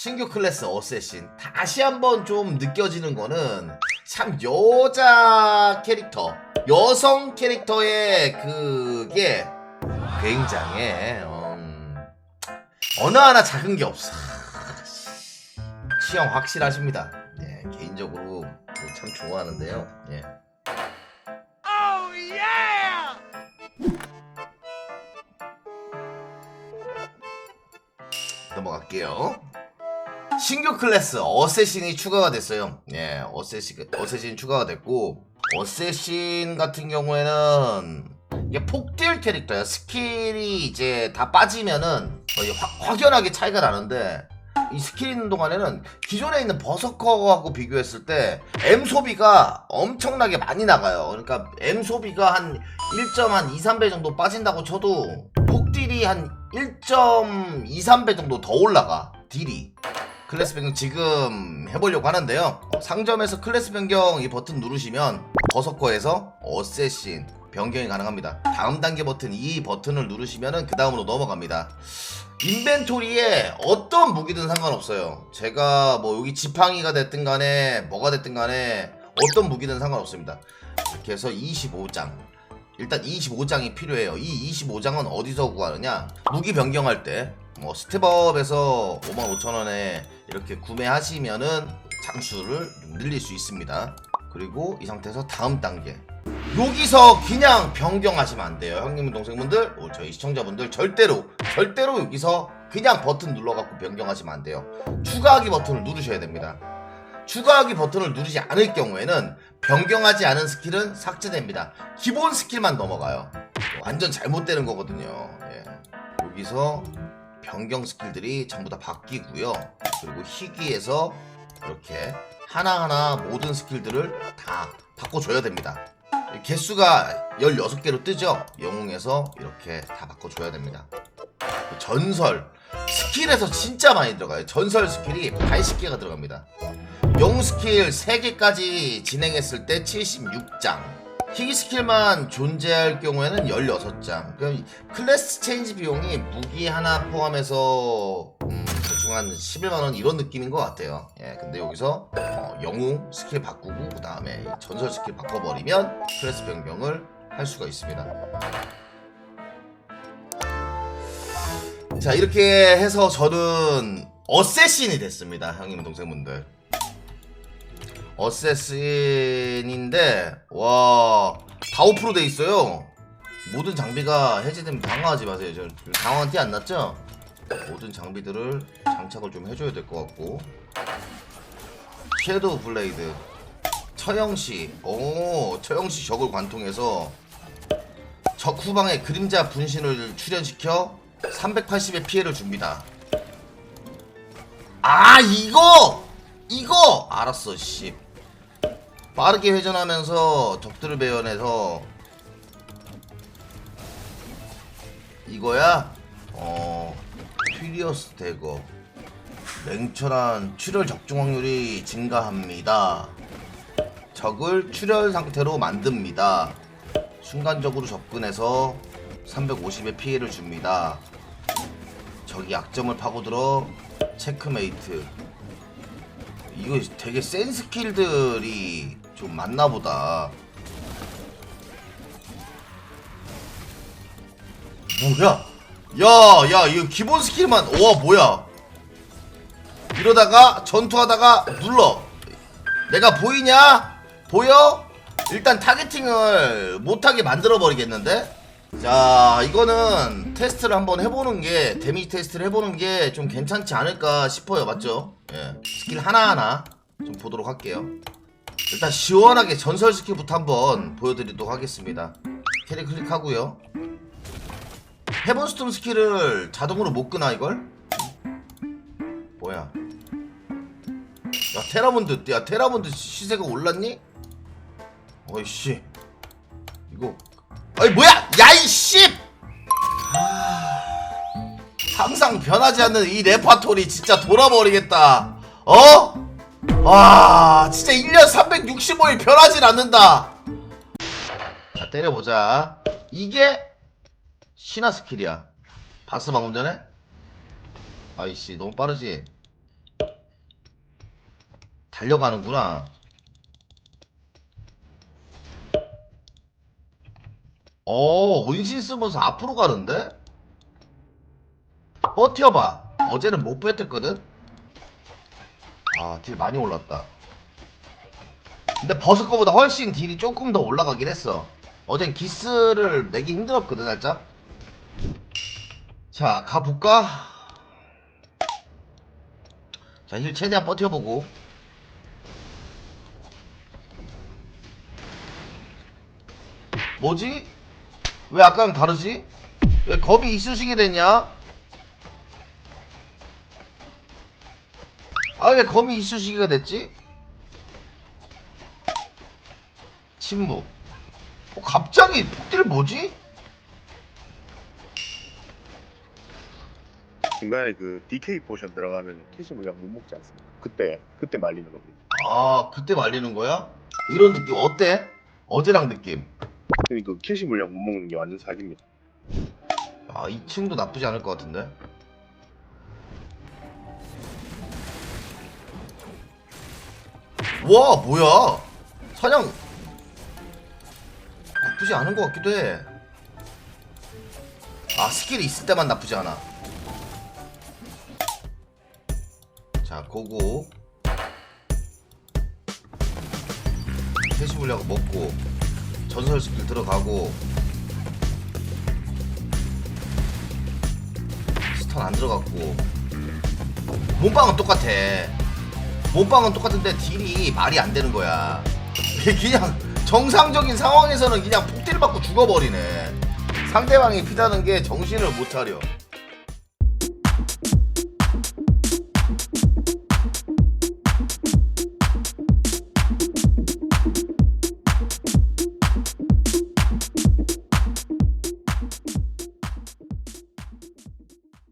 신규 클래스 어쌔신 다시 한번 좀 느껴지는 거는 참 여자 캐릭터 여성 캐릭터의 그게 굉장해 음, 어느 하나 작은 게 없어. 취향 확실하십니다. 네, 개인적으로 참 좋아하는데요. 예. 넘어갈게요. 신규 클래스 어쌔신이 추가가 됐어요. 예, 어쌔신 어쌔신 추가가 됐고 어쌔신 같은 경우에는 이게 폭딜 캐릭터야. 스킬이 이제 다 빠지면은 거의 확, 확연하게 차이가 나는데 이 스킬 있는 동안에는 기존에 있는 버서커하고 비교했을 때 M 소비가 엄청나게 많이 나가요. 그러니까 M 소비가 한 1.2, 3배 정도 빠진다고 쳐도 폭딜이 한 1.2, 3배 정도 더 올라가. 딜이. 클래스 변경 지금 해보려고 하는데요. 어, 상점에서 클래스 변경 이 버튼 누르시면 버서커에서 어쌔신 변경이 가능합니다. 다음 단계 버튼 이 버튼을 누르시면은 그 다음으로 넘어갑니다. 인벤토리에 어떤 무기든 상관없어요. 제가 뭐 여기 지팡이가 됐든 간에 뭐가 됐든 간에 어떤 무기든 상관없습니다. 이렇게 해서 25장. 일단 25장이 필요해요. 이 25장은 어디서 구하느냐? 무기 변경할 때, 뭐, 스텝업에서 55,000원에 이렇게 구매하시면은 장수를 좀 늘릴 수 있습니다. 그리고 이 상태에서 다음 단계. 여기서 그냥 변경하시면 안 돼요. 형님, 동생분들, 어, 저희 시청자분들, 절대로, 절대로 여기서 그냥 버튼 눌러갖고 변경하시면 안 돼요. 추가하기 버튼을 누르셔야 됩니다. 추가하기 버튼을 누르지 않을 경우에는 변경하지 않은 스킬은 삭제됩니다. 기본 스킬만 넘어가요. 완전 잘못되는 거거든요. 예. 여기서 변경 스킬들이 전부 다 바뀌고요. 그리고 희귀에서 이렇게 하나하나 모든 스킬들을 다 바꿔줘야 됩니다. 개수가 16개로 뜨죠? 영웅에서 이렇게 다 바꿔줘야 됩니다. 전설 스킬에서 진짜 많이 들어가요. 전설 스킬이 80개가 들어갑니다. 영웅 스킬 3개까지 진행했을 때 76장. 희귀 스킬만 존재할 경우에는 16장. 그럼 클래스 체인지 비용이 무기 하나 포함해서 음, 대충 한 11만원 이런 느낌인 것 같아요. 예, 근데 여기서 어, 영웅 스킬 바꾸고 그 다음에 전설 스킬 바꿔버리면 클래스 변경을 할 수가 있습니다. 자 이렇게 해서 저는 어쌔신이 됐습니다 형님 동생분들 어쌔신인데 와 다오프로 돼 있어요. 모든 장비가 해제되면 당황하지 마세요. 저 당황한 티 안 났죠? 모든 장비들을 장착을 좀 해줘야 될 것 같고. 섀도우 블레이드. 처형시. 오 처형시 적을 관통해서 적 후방에 그림자 분신을 출현시켜 380의 피해를 줍니다. 아 이거! 이거! 알았어 씨 빠르게 회전하면서 적들을 배연해서 이거야 어 퓨리어스 대거 냉철한 출혈 적중 확률이 증가합니다. 적을 출혈 상태로 만듭니다. 순간적으로 접근해서 350의 피해를 줍니다. 적이 약점을 파고들어 체크메이트. 이거 되게 센 스킬들이 좀 많나 보다. 뭐야? 야, 야, 이거 기본 스킬만, 와, 뭐야? 이러다가 전투하다가 눌러. 내가 보이냐? 보여? 일단 타겟팅을 못하게 만들어 버리겠는데? 자 이거는 테스트를 한번 해보는 게 데미지 테스트를 해보는 게 좀 괜찮지 않을까 싶어요 맞죠? 예 스킬 하나하나 좀 보도록 할게요 일단 시원하게 전설 스킬부터 한번 보여드리도록 하겠습니다. 캐리 클릭하고요. 헤븐스톤 스킬을 자동으로 못 끄나 이걸? 뭐야? 야 테라몬드 야 테라몬드 시세가 올랐니? 어이씨. 이거. 어이 뭐야! 야이씨! 항상 변하지 않는 이 레파토리 진짜 돌아버리겠다. 어? 와 진짜 1년 365일 변하진 않는다 자 때려보자 이게 신화 스킬이야 봤어 방금 전에? 아이씨 너무 빠르지 달려가는구나. 어, 은신 쓰면서 앞으로 가는데? 버텨봐. 어제는 못 뺐댔거든? 아, 딜 많이 올랐다. 근데 버스 거보다 훨씬 딜이 조금 더 올라가긴 했어. 어젠 기스를 내기 힘들었거든, 살짝. 자, 가볼까? 자, 힐 최대한 버텨보고. 뭐지? 왜 아까랑 다르지? 왜 겁이 이쑤시개 됐냐? 아, 왜 검이 이쑤시개가 됐지? 침묵. 어, 갑자기 폭딜 뭐지? 중간에 그 DK 포션 들어가면 캐시 물량 못 먹지 않습니까? 그때 그때 말리는 겁니다. 아, 그때 말리는 거야? 이런 느낌 어때? 어제랑 느낌. 그러니까 그 캐시 물량 못 먹는 게 완전 사기입니다. 아, 2층도 나쁘지 않을 것 같은데? 와, 뭐야? 사냥 나쁘지 않은 것 같기도 해. 아, 스킬이 있을 때만 나쁘지 않아. 자, 고고. 세시 물량 먹고, 전설 스킬 들어가고, 스턴 안 들어갔고 몸빵은 똑같아 몸빵은 똑같은데 딜이 말이 안 되는 거야. 그냥 정상적인 상황에서는 그냥 폭딜 받고 죽어버리네. 상대방이 피다는 게 정신을 못 차려